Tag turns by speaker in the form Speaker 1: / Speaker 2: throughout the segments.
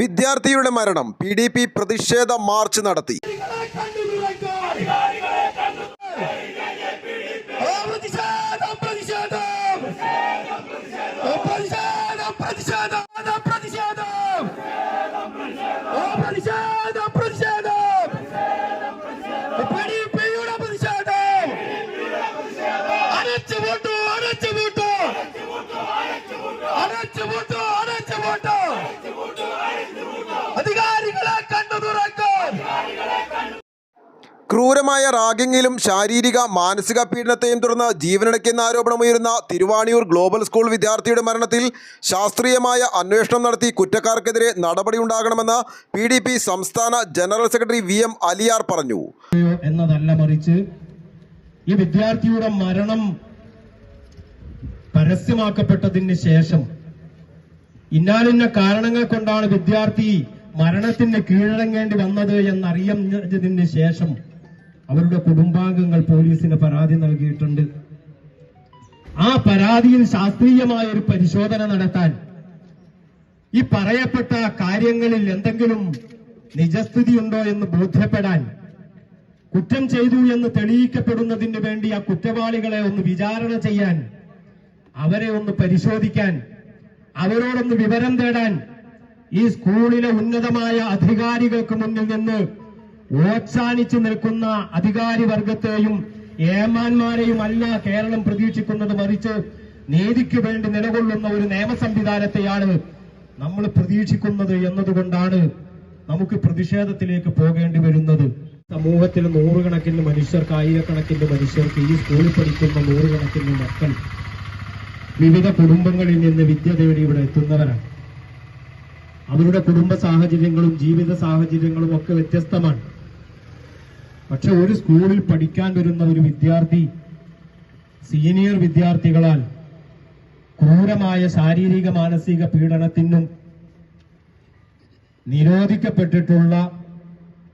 Speaker 1: വിദ്യാർത്ഥിയുടെ മരണം. P D P പ്രതിഷേധ മാർച്ച് നടത്തി.
Speaker 2: അടച്ചു പൂട്ടു അടച്ചു പൂട്ടു. അടച്ചു പൂട്ടു.
Speaker 1: ക്രൂരമായ റാഗിങ്ങിലും ശാരീരിക മാനസിക പീഡനത്തെയും തുടർന്ന് ജീവനടയ്ക്കുന്ന ആരോപണമുയരുന്ന തിരുവാണിയൂർ ഗ്ലോബൽ സ്കൂൾ വിദ്യാർത്ഥിയുടെ മരണത്തിൽ ശാസ്ത്രീയമായ അന്വേഷണം നടത്തി കുറ്റക്കാർക്കെതിരെ നടപടിയുണ്ടാകണമെന്ന് പി ഡി പി സംസ്ഥാന general secretary V M Aliyar പറഞ്ഞു.
Speaker 3: എന്നതല്ല മറിച്ച് ഈ വിദ്യാർത്ഥിയുടെ മരണം പരസ്യമാക്കപ്പെട്ടതിന് ശേഷം ഇന്നാലിന്ന കാരണങ്ങൾ കൊണ്ടാണ് വിദ്യാർത്ഥി മരണത്തിന് കീഴടങ്ങേണ്ടി വന്നത് എന്നറിയുന്നതിന് ശേഷം അവരുടെ കുടുംബാംഗങ്ങൾ പോലീസിന് പരാതി നൽകിയിട്ടുണ്ട്. ആ പരാതിയിൽ ശാസ്ത്രീയമായ ഒരു പരിശോധന നടത്താൻ ഈ പറയപ്പെട്ട കാര്യങ്ങളിൽ എന്തെങ്കിലും നിജസ്ഥിതി ഉണ്ടോ എന്ന് ബോധ്യപ്പെടാൻ കുറ്റം ചെയ്തു എന്ന് തെളിയിക്കപ്പെടുന്നതിന് വേണ്ടി ആ കുറ്റവാളികളെ ഒന്ന് വിചാരണ ചെയ്യാൻ അവരെ ഒന്ന് പരിശോധിക്കാൻ അവരോടൊന്ന് വിവരം തേടാൻ ഈ സ്കൂളിലെ ഉന്നതമായ അധികാരികൾക്ക് മുന്നിൽ നിന്ന് ഓച്ചാനിച്ചു നിൽക്കുന്ന അധികാരി വർഗത്തെയും ഏമാന്മാരെയും അല്ല കേരളം പ്രതീക്ഷിക്കുന്നത് മറിച്ച് നീതിക്ക് വേണ്ടി നിലകൊള്ളുന്ന ഒരു നിയമ സംവിധാനത്തെയാണ് നമ്മൾ പ്രതീക്ഷിക്കുന്നത് എന്നതുകൊണ്ടാണ് നമുക്ക് പ്രതിഷേധത്തിലേക്ക് പോകേണ്ടി വരുന്നത്. സമൂഹത്തിൽ നൂറുകണക്കിന് മനുഷ്യർക്ക് ആയിരക്കണക്കിന് മനുഷ്യർക്ക് ഈ സ്കൂളിൽ പഠിക്കുന്ന നൂറുകണക്കിന് മക്കൾ വിവിധ കുടുംബങ്ങളിൽ നിന്ന് വിദ്യ തേടി ഇവിടെ എത്തുന്നവരാണ്. അവരുടെ കുടുംബ സാഹചര്യങ്ങളും ജീവിത സാഹചര്യങ്ങളും ഒക്കെ വ്യത്യസ്തമാണ്. പക്ഷെ ഒരു സ്കൂളിൽ പഠിക്കാൻ വരുന്ന ഒരു വിദ്യാർത്ഥി സീനിയർ വിദ്യാർത്ഥികളാൽ ക്രൂരമായ ശാരീരിക മാനസിക പീഡനത്തിനും നിരോധിക്കപ്പെട്ടിട്ടുള്ള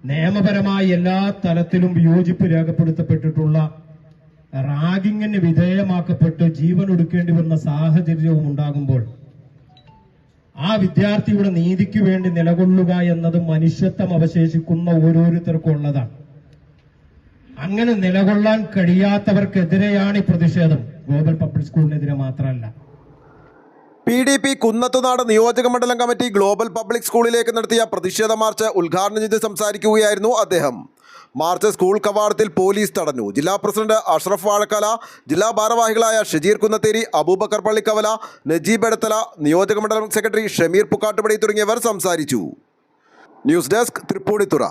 Speaker 3: നിയമപരമായ എല്ലാ തലത്തിലും വിയോജിപ്പ് രേഖപ്പെടുത്തപ്പെട്ടിട്ടുള്ള റാഗിങ്ങിന് വിധേയമാക്കപ്പെട്ട് ജീവൻ ഒടുക്കേണ്ടി വന്ന സാഹചര്യവും ഉണ്ടാകുമ്പോൾ ആ വിദ്യാർത്ഥിയുടെ നീതിക്ക് വേണ്ടി നിലകൊള്ളുക എന്നത് മനുഷ്യത്വം അവശേഷിക്കുന്ന ഓരോരുത്തർക്കും ഉള്ളതാണ്. അങ്ങനെ നിലകൊള്ളാൻ കഴിയാത്തവർക്കെതിരെയാണ് ഈ പ്രതിഷേധം. ഗ്ലോബൽ പബ്ലിക് സ്കൂളിനെതിരെ മാത്രമല്ല.
Speaker 1: പി ഡി പി കുന്നത്തുനാട് നിയോജക മണ്ഡലം കമ്മിറ്റി ഗ്ലോബൽ പബ്ലിക് സ്കൂളിലേക്ക് നടത്തിയ പ്രതിഷേധ മാർച്ച് ഉദ്ഘാടനം ചെയ്ത് സംസാരിക്കുകയായിരുന്നു അദ്ദേഹം. മാർച്ച് സ്കൂൾ കവാടത്തിൽ പോലീസ് തടഞ്ഞു. ജില്ലാ പ്രസിഡന്റ് അഷ്റഫ് വാഴക്കല ജില്ലാ ഭാരവാഹികളായ ഷജീർ കുന്നത്തേരി അബൂബക്കർ പള്ളിക്കവല നജീബ് എടത്തല നിയോജക മണ്ഡലം സെക്രട്ടറി ഷമീർ പുക്കാട്ടുപടി തുടങ്ങിയവർ സംസാരിച്ചു. News desk Thrippunithura.